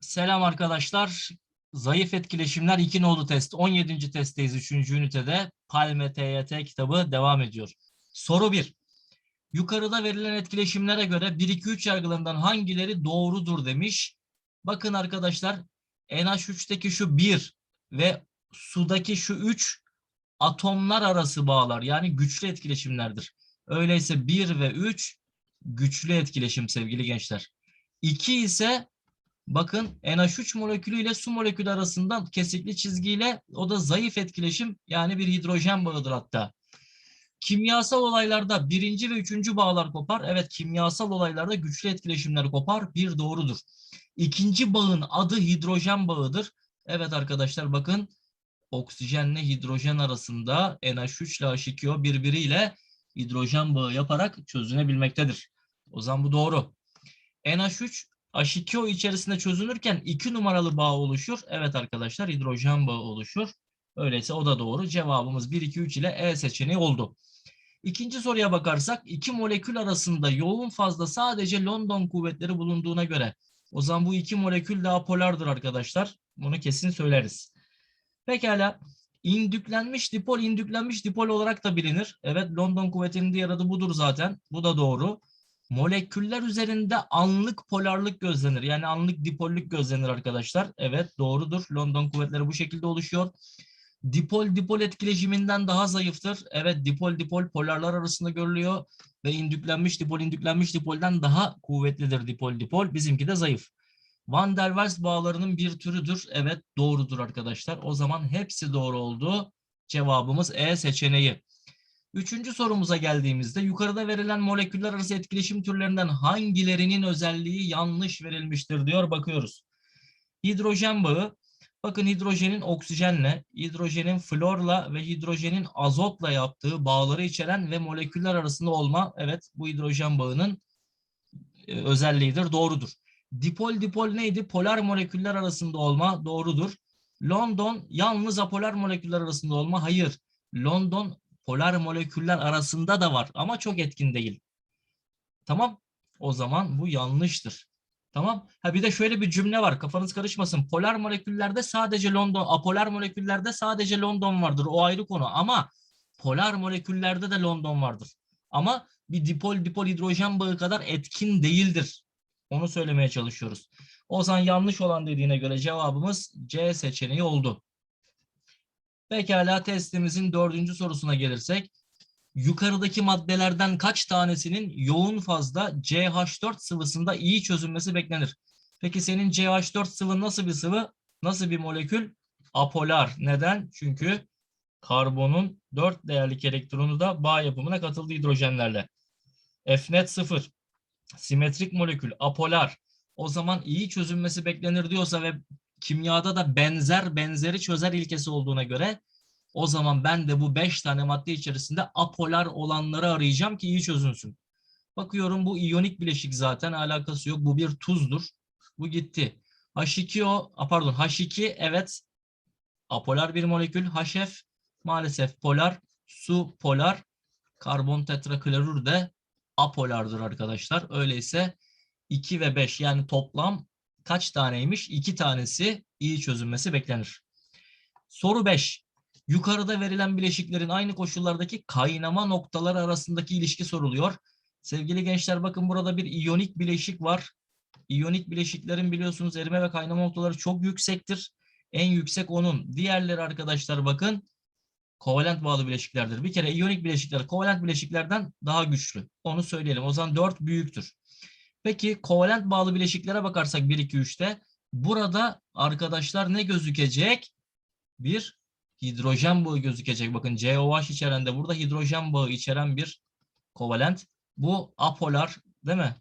Selam arkadaşlar. Zayıf etkileşimler 2 nolu test. 17. testteyiz 3. ünitede. Palme TYT kitabı devam ediyor. Soru 1. Yukarıda verilen etkileşimlere göre 1-2-3 yargılarından hangileri doğrudur demiş. Bakın arkadaşlar NH3'teki şu 1 ve sudaki şu 3 atomlar arası bağlar. Yani güçlü etkileşimlerdir. Öyleyse 1 ve 3 güçlü etkileşim sevgili gençler. 2 ise bakın NH3 molekülü ile su molekülü arasından kesikli çizgiyle o da zayıf etkileşim yani bir hidrojen bağıdır hatta. Kimyasal olaylarda birinci ve üçüncü bağlar kopar. Evet kimyasal olaylarda güçlü etkileşimler kopar. Bir doğrudur. İkinci bağın adı hidrojen bağıdır. Evet arkadaşlar bakın oksijenle hidrojen arasında NH3 ile H2O birbiriyle hidrojen bağı yaparak çözünebilmektedir. O zaman bu doğru. NH3 H2O içerisinde çözünürken 2 numaralı bağ oluşur. Evet arkadaşlar hidrojen bağı oluşur. Öyleyse o da doğru. Cevabımız 1, 2, 3 ile E seçeneği oldu. İkinci soruya bakarsak iki molekül arasında yoğun fazla sadece London kuvvetleri bulunduğuna göre o zaman bu iki molekül daha polardır arkadaşlar. Bunu kesin söyleriz. Pekala indüklenmiş dipol indüklenmiş dipol olarak da bilinir. Evet London kuvvetinin diğer adı budur zaten. Bu da doğru. Moleküller üzerinde anlık polarlık gözlenir. Yani anlık dipollük gözlenir arkadaşlar. Evet doğrudur. London kuvvetleri bu şekilde oluşuyor. Dipol dipol etkileşiminden daha zayıftır. Evet dipol dipol polarlar arasında görülüyor ve indüklenmiş dipol indüklenmiş dipolden daha kuvvetlidir dipol dipol. Bizimki de zayıf. Van der Waals bağlarının bir türüdür. Evet doğrudur arkadaşlar. O zaman hepsi doğru oldu. Cevabımız E seçeneği. Üçüncü sorumuza geldiğimizde yukarıda verilen moleküller arası etkileşim türlerinden hangilerinin özelliği yanlış verilmiştir diyor bakıyoruz. Hidrojen bağı bakın hidrojenin oksijenle, hidrojenin florla ve hidrojenin azotla yaptığı bağları içeren ve moleküller arasında olma evet bu hidrojen bağının e, özelliğidir doğrudur. Dipol dipol neydi? Polar moleküller arasında olma doğrudur. London yalnız apolar moleküller arasında olma hayır. London polar moleküller arasında da var ama çok etkin değil. Tamam. O zaman bu yanlıştır. Tamam. Ha bir de şöyle bir cümle var. Kafanız karışmasın. Polar moleküllerde sadece London, apolar moleküllerde sadece London vardır. O ayrı konu ama polar moleküllerde de London vardır. Ama bir dipol dipol hidrojen bağı kadar etkin değildir. Onu söylemeye çalışıyoruz. O zaman yanlış olan dediğine göre cevabımız C seçeneği oldu. Pekala testimizin dördüncü sorusuna gelirsek. Yukarıdaki maddelerden kaç tanesinin yoğun fazla CH4 sıvısında iyi çözünmesi beklenir? Peki senin CH4 sıvı nasıl bir sıvı? Nasıl bir molekül? Apolar. Neden? Çünkü karbonun 4 değerlik elektronu da bağ yapımına katıldı hidrojenlerle. Fnet 0. Simetrik molekül. Apolar. O zaman iyi çözünmesi beklenir diyorsa ve kimyada da benzer benzeri çözer ilkesi olduğuna göre o zaman ben de bu 5 tane madde içerisinde apolar olanları arayacağım ki iyi çözünsün. Bakıyorum bu iyonik bileşik zaten alakası yok. Bu bir tuzdur. Bu gitti. H2O, a, pardon H2 evet apolar bir molekül. HF maalesef polar. Su polar. Karbon tetraklorür de apolardır arkadaşlar. Öyleyse 2 ve 5 yani toplam kaç taneymiş? 2 tanesi iyi çözünmesi beklenir. Soru 5. Yukarıda verilen bileşiklerin aynı koşullardaki kaynama noktaları arasındaki ilişki soruluyor. Sevgili gençler bakın burada bir iyonik bileşik var. İyonik bileşiklerin biliyorsunuz erime ve kaynama noktaları çok yüksektir. En yüksek onun. Diğerleri arkadaşlar bakın kovalent bağlı bileşiklerdir. Bir kere iyonik bileşikler kovalent bileşiklerden daha güçlü. Onu söyleyelim. O zaman 4 büyüktür. Peki kovalent bağlı bileşiklere bakarsak 1, 2, 3'te burada arkadaşlar ne gözükecek? Bir hidrojen bağı gözükecek. Bakın COH içeren de burada hidrojen bağı içeren bir kovalent. Bu apolar değil mi?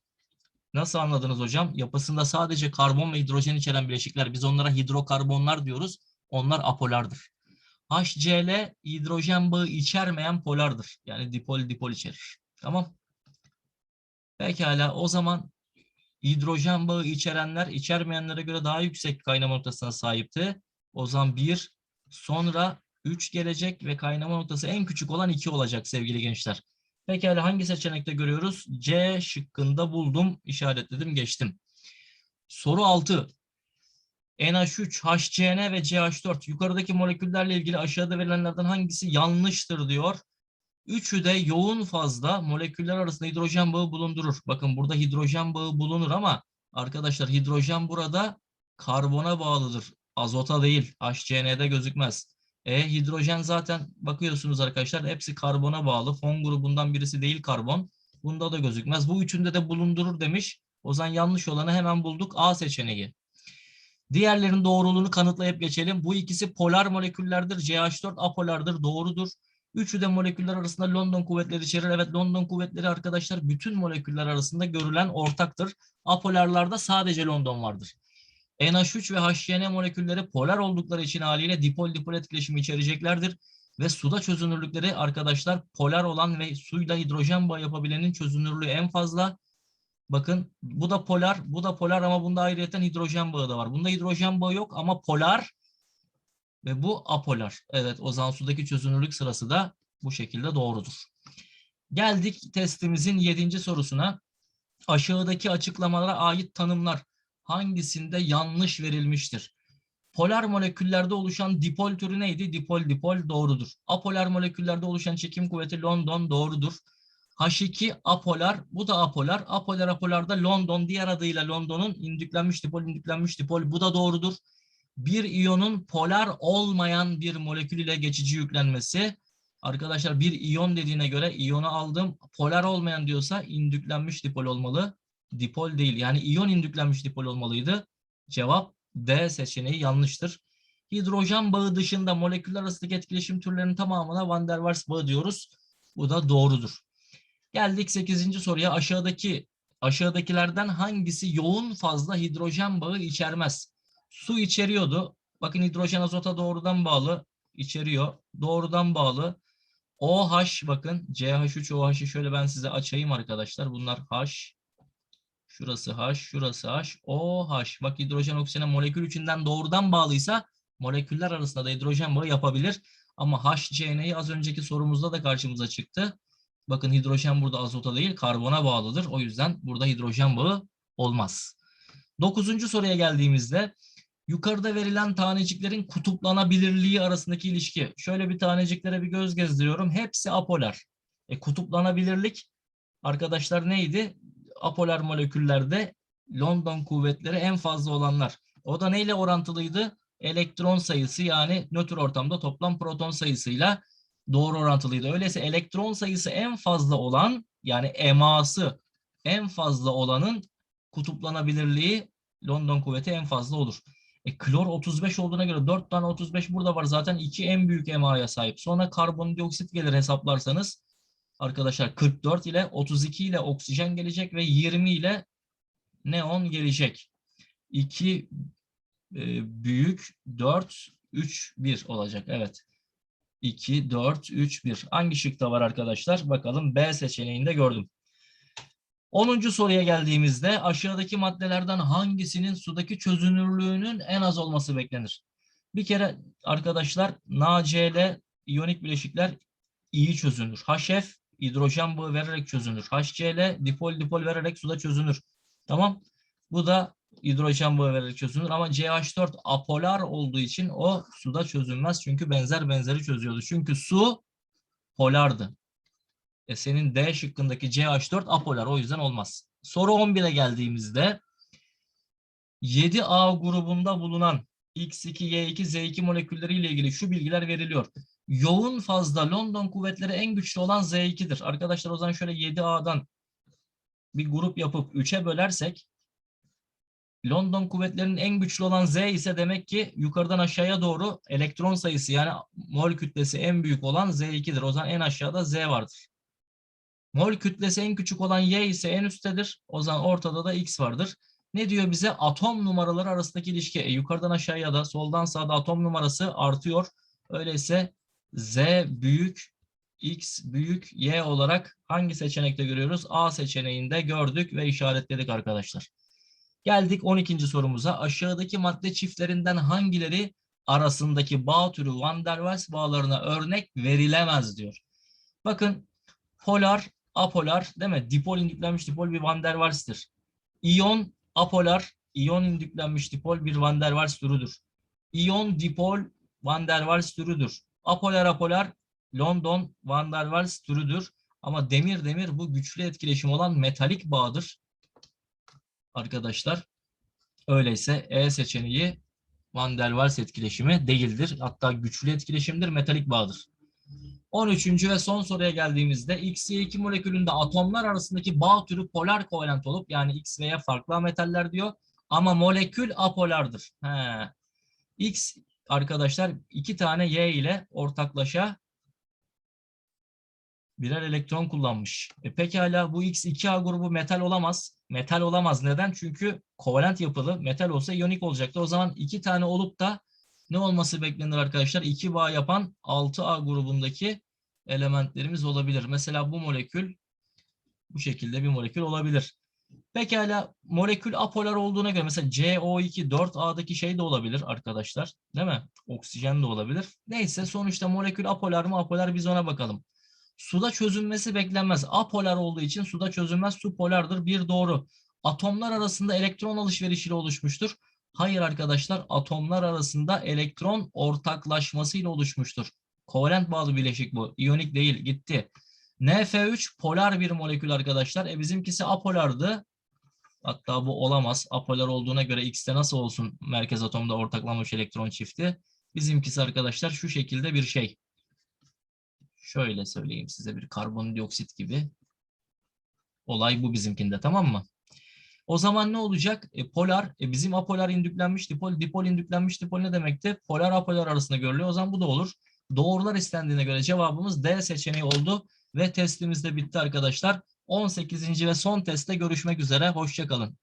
Nasıl anladınız hocam? Yapısında sadece karbon ve hidrojen içeren bileşikler. Biz onlara hidrokarbonlar diyoruz. Onlar apolardır. HCl hidrojen bağı içermeyen polardır. Yani dipol dipol içerir. Tamam. Pekala o zaman hidrojen bağı içerenler içermeyenlere göre daha yüksek kaynama noktasına sahipti. O zaman 1 sonra 3 gelecek ve kaynama noktası en küçük olan 2 olacak sevgili gençler. Pekala hangi seçenekte görüyoruz? C şıkkında buldum, işaretledim, geçtim. Soru 6. NH3, HCN ve CH4 yukarıdaki moleküllerle ilgili aşağıda verilenlerden hangisi yanlıştır diyor. Üçü de yoğun fazla moleküller arasında hidrojen bağı bulundurur. Bakın burada hidrojen bağı bulunur ama arkadaşlar hidrojen burada karbona bağlıdır. Azota değil. HCN'de gözükmez. E hidrojen zaten bakıyorsunuz arkadaşlar hepsi karbona bağlı. Fon grubundan birisi değil karbon. Bunda da gözükmez. Bu üçünde de bulundurur demiş. O zaman yanlış olanı hemen bulduk. A seçeneği. Diğerlerinin doğruluğunu kanıtlayıp geçelim. Bu ikisi polar moleküllerdir. CH4 apolardır. Doğrudur. Üçü de moleküller arasında London kuvvetleri içerir. Evet London kuvvetleri arkadaşlar bütün moleküller arasında görülen ortaktır. Apolarlarda sadece London vardır. NH3 ve HCN molekülleri polar oldukları için haliyle dipol dipol etkileşimi içereceklerdir. Ve suda çözünürlükleri arkadaşlar polar olan ve suyla hidrojen bağı yapabilenin çözünürlüğü en fazla. Bakın bu da polar, bu da polar ama bunda ayrıyeten hidrojen bağı da var. Bunda hidrojen bağı yok ama polar ve bu apolar. Evet o zaman sudaki çözünürlük sırası da bu şekilde doğrudur. Geldik testimizin yedinci sorusuna. Aşağıdaki açıklamalara ait tanımlar hangisinde yanlış verilmiştir? Polar moleküllerde oluşan dipol türü neydi? Dipol dipol doğrudur. Apolar moleküllerde oluşan çekim kuvveti London doğrudur. H2 apolar, bu da apolar. Apolar apolarda London diğer adıyla London'un indüklenmiş dipol indüklenmiş dipol bu da doğrudur. Bir iyonun polar olmayan bir molekül ile geçici yüklenmesi. Arkadaşlar bir iyon dediğine göre iyonu aldım. Polar olmayan diyorsa indüklenmiş dipol olmalı. Dipol değil. Yani iyon indüklenmiş dipol olmalıydı. Cevap D seçeneği yanlıştır. Hidrojen bağı dışında moleküller arasındaki etkileşim türlerinin tamamına Van der Waals bağı diyoruz. Bu da doğrudur. Geldik 8. soruya. Aşağıdaki aşağıdakilerden hangisi yoğun fazla hidrojen bağı içermez? Su içeriyordu. Bakın hidrojen azota doğrudan bağlı. içeriyor. Doğrudan bağlı. OH bakın CH3 OH'ı şöyle ben size açayım arkadaşlar. Bunlar H. Şurası H, şurası H, OH. Bak hidrojen oksijene molekül içinden doğrudan bağlıysa moleküller arasında da hidrojen bağı yapabilir. Ama HCN'yi az önceki sorumuzda da karşımıza çıktı. Bakın hidrojen burada azota değil karbona bağlıdır. O yüzden burada hidrojen bağı olmaz. Dokuzuncu soruya geldiğimizde yukarıda verilen taneciklerin kutuplanabilirliği arasındaki ilişki. Şöyle bir taneciklere bir göz gezdiriyorum. Hepsi apolar. E, kutuplanabilirlik arkadaşlar neydi? Apolar moleküllerde London kuvvetleri en fazla olanlar. O da neyle orantılıydı? Elektron sayısı yani nötr ortamda toplam proton sayısıyla doğru orantılıydı. Öyleyse elektron sayısı en fazla olan yani eması en fazla olanın kutuplanabilirliği London kuvveti en fazla olur. E, klor 35 olduğuna göre 4 tane 35 burada var. Zaten 2 en büyük emaya sahip. Sonra karbondioksit gelir hesaplarsanız. Arkadaşlar 44 ile 32 ile oksijen gelecek ve 20 ile neon gelecek. 2 e, büyük 4 3 1 olacak. Evet. 2 4 3 1. Hangi şıkta var arkadaşlar? Bakalım B seçeneğinde gördüm. 10. soruya geldiğimizde aşağıdaki maddelerden hangisinin sudaki çözünürlüğünün en az olması beklenir? Bir kere arkadaşlar NaCl iyonik bileşikler iyi çözünür. HF hidrojen bağı vererek çözünür. HCl dipol dipol vererek suda çözünür. Tamam. Bu da hidrojen bağı vererek çözünür ama CH4 apolar olduğu için o suda çözülmez. Çünkü benzer benzeri çözüyordu. Çünkü su polardı. E senin D şıkkındaki CH4 apolar o yüzden olmaz. Soru 11'e geldiğimizde 7A grubunda bulunan X2, Y2, Z2 molekülleriyle ilgili şu bilgiler veriliyor. Yoğun fazla London kuvvetleri en güçlü olan Z2'dir. Arkadaşlar o zaman şöyle 7A'dan bir grup yapıp 3'e bölersek London kuvvetlerinin en güçlü olan Z ise demek ki yukarıdan aşağıya doğru elektron sayısı yani mol kütlesi en büyük olan Z2'dir. O zaman en aşağıda Z vardır. Mol kütlesi en küçük olan Y ise en üsttedir. O zaman ortada da X vardır. Ne diyor bize? Atom numaraları arasındaki ilişki. E, yukarıdan aşağıya da soldan sağda atom numarası artıyor. Öyleyse Z büyük, X büyük, Y olarak hangi seçenekte görüyoruz? A seçeneğinde gördük ve işaretledik arkadaşlar. Geldik 12. sorumuza. Aşağıdaki madde çiftlerinden hangileri arasındaki bağ türü Van der Waals bağlarına örnek verilemez diyor. Bakın polar, apolar değil mi? Dipol indüklenmiş dipol bir Van der Waals'tir. İyon, apolar İyon indüklenmiş dipol bir Van der Waals türüdür. İyon dipol Van der Waals türüdür. Apolar apolar London Van der Waals türüdür. Ama demir demir bu güçlü etkileşim olan metalik bağdır. Arkadaşlar öyleyse E seçeneği Van der Waals etkileşimi değildir. Hatta güçlü etkileşimdir, metalik bağdır. 13. ve son soruya geldiğimizde X, Y2 molekülünde atomlar arasındaki bağ türü polar kovalent olup yani X ve Y farklı metaller diyor ama molekül apolardır. He. X arkadaşlar iki tane Y ile ortaklaşa birer elektron kullanmış. E pekala bu X 2A grubu metal olamaz. Metal olamaz. Neden? Çünkü kovalent yapılı. Metal olsa iyonik olacaktı. O zaman iki tane olup da ne olması beklenir arkadaşlar? İki bağ yapan 6A grubundaki elementlerimiz olabilir. Mesela bu molekül bu şekilde bir molekül olabilir. Pekala molekül apolar olduğuna göre mesela CO2 4A'daki şey de olabilir arkadaşlar. Değil mi? Oksijen de olabilir. Neyse sonuçta molekül apolar mı apolar biz ona bakalım. Suda çözünmesi beklenmez. Apolar olduğu için suda çözünmez. Su polardır. Bir doğru. Atomlar arasında elektron alışverişiyle oluşmuştur. Hayır arkadaşlar atomlar arasında elektron ortaklaşmasıyla oluşmuştur. Kovalent bağlı bileşik bu. İyonik değil. Gitti. NF3 polar bir molekül arkadaşlar. E bizimkisi apolardı. Hatta bu olamaz. Apolar olduğuna göre X'te nasıl olsun merkez atomda ortaklanmış elektron çifti? Bizimkisi arkadaşlar şu şekilde bir şey. Şöyle söyleyeyim size bir karbondioksit gibi. Olay bu bizimkinde tamam mı? O zaman ne olacak? E, polar, e, bizim apolar indüklenmiş dipol, dipol indüklenmiş dipol ne demekti? Polar apolar arasında görülüyor. O zaman bu da olur. Doğrular istendiğine göre cevabımız D seçeneği oldu ve testimiz de bitti arkadaşlar. 18. ve son testte görüşmek üzere. Hoşçakalın.